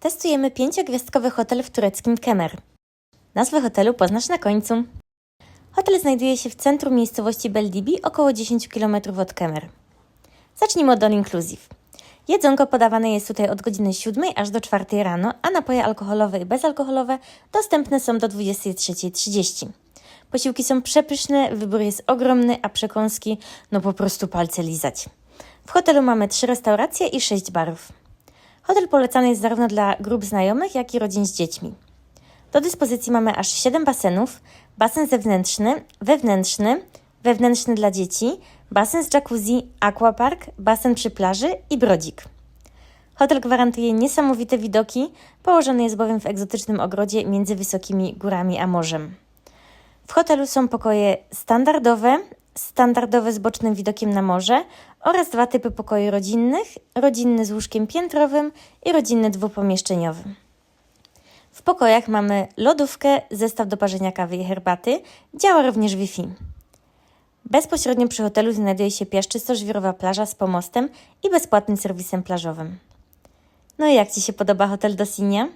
Testujemy pięciogwiazdkowy hotel w tureckim Kemer. Nazwę hotelu poznasz na końcu. Hotel znajduje się w centrum miejscowości Beldibi, około 10 km od Kemer. Zacznijmy od All Inclusive. Jedzonko podawane jest tutaj od godziny 7 aż do 4 rano, a napoje alkoholowe i bezalkoholowe dostępne są do 23.30. Posiłki są przepyszne, wybór jest ogromny, a przekąski no po prostu palce lizać. W hotelu mamy trzy restauracje i sześć barów. Hotel polecany jest zarówno dla grup znajomych, jak i rodzin z dziećmi. Do dyspozycji mamy aż 7 basenów, basen zewnętrzny, wewnętrzny, wewnętrzny dla dzieci, basen z jacuzzi, aquapark, basen przy plaży i brodzik. Hotel gwarantuje niesamowite widoki, położony jest bowiem w egzotycznym ogrodzie między wysokimi górami a morzem. W hotelu są pokoje standardowe, standardowe z bocznym widokiem na morze oraz dwa typy pokoi rodzinnych, rodzinny z łóżkiem piętrowym i rodzinny dwupomieszczeniowy. W pokojach mamy lodówkę, zestaw do parzenia kawy i herbaty, działa również Wi-Fi. Bezpośrednio przy hotelu znajduje się piaszczysto-żwirowa plaża z pomostem i bezpłatnym serwisem plażowym. No i jak Ci się podoba hotel do Sinia?